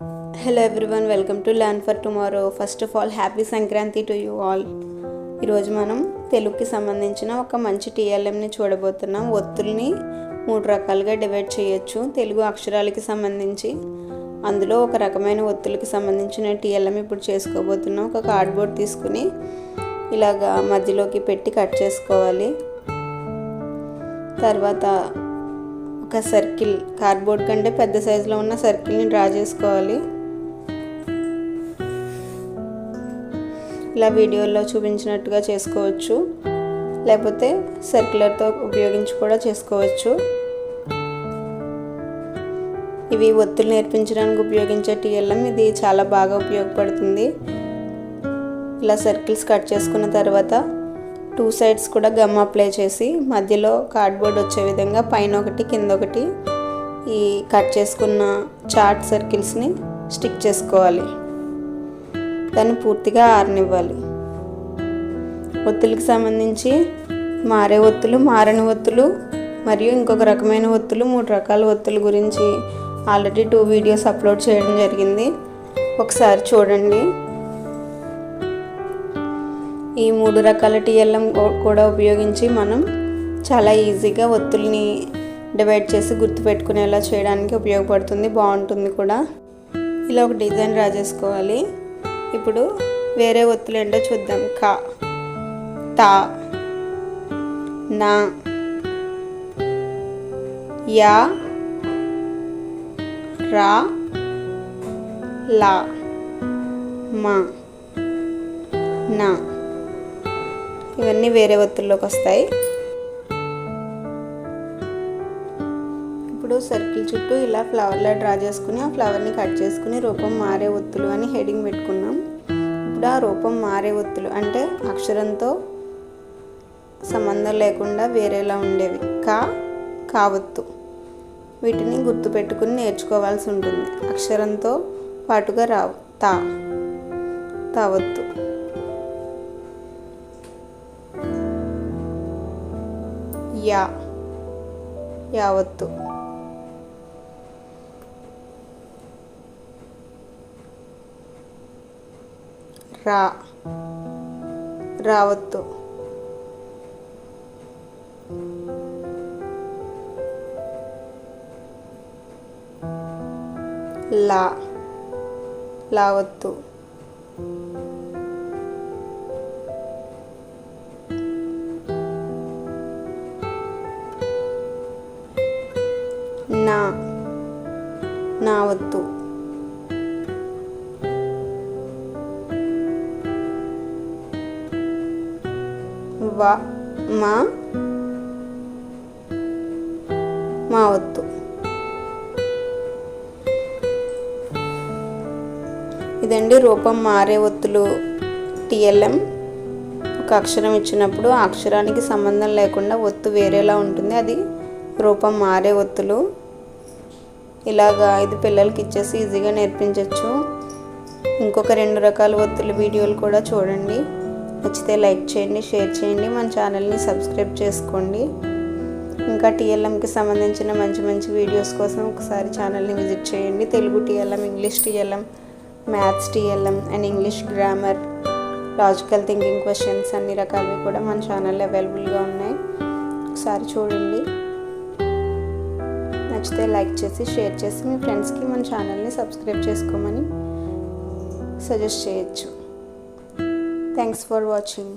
Hello everyone welcome to learn for tomorrow first of all happy Sankranti to you all ఈరోజు మనం తెలుగుకి సంబంధించిన ఒక మంచి టీఎల్ఎంని చూడబోతున్నాం. ఒత్తుల్ని మూడు రకాలుగా డివైడ్ చేయొచ్చు. తెలుగు అక్షరాలకి సంబంధించి అందులో ఒక రకమైన ఒత్తులకి సంబంధించిన టీఎల్ఎం ఇప్పుడు చేసుకోబోతున్నాం. ఒక కార్డ్బోర్డ్ తీసుకుని ఇలాగా మధ్యలోకి పెట్టి కట్ చేసుకోవాలి. తర్వాత ఒక సర్కిల్ కార్డ్బోర్డ్ కంటే పెద్ద సైజులో ఉన్న సర్కిల్ని డ్రా చేసుకోవాలి. ఇలా వీడియోలో చూపించినట్టుగా చేసుకోవచ్చు. లేకపోతే సర్క్యులర్తో ఉపయోగించి కూడా చేసుకోవచ్చు. ఇవి ఒత్తులు నేర్పించడానికి ఉపయోగించే టీఎల్ఎం. ఇది చాలా బాగా ఉపయోగపడుతుంది. ఇలా సర్కిల్స్ కట్ చేసుకున్న తర్వాత టూ సైడ్స్ కూడా గమ్ అప్లై చేసి మధ్యలో కార్డ్బోర్డ్ వచ్చే విధంగా పైన ఒకటి కింద ఒకటి ఈ కట్ చేసుకున్న చార్ట్ సర్కిల్స్ని స్టిక్ చేసుకోవాలి. దాన్ని పూర్తిగా ఆరనివ్వాలి. ఒత్తులకు సంబంధించి మారే ఒత్తులు మారని ఒత్తులు మరియు ఇంకొక రకమైన ఒత్తులు మూడు రకాల ఒత్తుల గురించి ఆల్రెడీ టూ వీడియోస్ అప్లోడ్ చేయడం జరిగింది. ఒకసారి చూడండి. ఈ మూడు రకాల టీఎల్ఎం కూడా ఉపయోగించి మనం చాలా ఈజీగా ఒత్తుల్ని డివైడ్ చేసి గుర్తుపెట్టుకునేలా చేయడానికి ఉపయోగపడుతుంది బాగుంటుంది కూడా. ఇలా ఒక డిజైన్ రాజేసుకోవాలి. చేసుకోవాలి ఇప్పుడు వేరే ఒత్తులు ఏంటో చూద్దాం. కా తా నా యా రా లా మా నా. ఇవన్నీ వేరే ఒత్తుల్లోకి వస్తాయి. ఇప్పుడు సర్కిల్ చుట్టూ ఇలా ఫ్లవర్లా డ్రా చేసుకుని ఆ ఫ్లవర్ని కట్ చేసుకుని రూపం మారే ఒత్తులు అని హెడింగ్ పెట్టుకున్నాం. ఇప్పుడు ఆ రూపం మారే ఒత్తులు అంటే అక్షరంతో సంబంధం లేకుండా వేరేలా ఉండేవి. కా కావత్తు వీటిని గుర్తుపెట్టుకుని నేర్చుకోవాల్సి ఉంటుంది. అక్షరంతో పాటుగా రావు. తా. తావత్తు యా యావత్తు రా రావత్తు లా లావత్తు నావత్తు వా మా మా వద్దు. ఇదండి రూపం మారే ఒత్తులు. టిఎల్ఎం ఒక అక్షరం ఇచ్చినప్పుడు ఆ అక్షరానికి సంబంధం లేకుండా ఒత్తు వేరేలా ఉంటుంది. అది రూపం మారే ఒత్తులు. ఇలాగా ఇది పిల్లలకి ఇచ్చేసి ఈజీగా నేర్పించవచ్చు ఇంకొక రెండు రకాల ఒత్తుల వీడియోలు కూడా చూడండి. నచ్చితే లైక్ చేయండి షేర్ చేయండి మన ఛానల్ని సబ్స్క్రైబ్ చేసుకోండి. ఇంకా టీఎల్ఎంకి సంబంధించిన మంచి మంచి వీడియోస్ కోసం ఒకసారి ఛానల్ని విజిట్ చేయండి. Telugu TLM English TLM maths TLM and English grammar logical thinking questions అన్ని రకాలవి కూడా మన ఛానల్లో అవైలబుల్గా ఉన్నాయి. ఒకసారి చూడండి. నచ్చితే లైక్ చేసి షేర్ చేసి మీ ఫ్రెండ్స్కి మన ఛానల్ని సబ్స్క్రైబ్ చేసుకోమని సజెస్ట్ చేయొచ్చు. Thanks for watching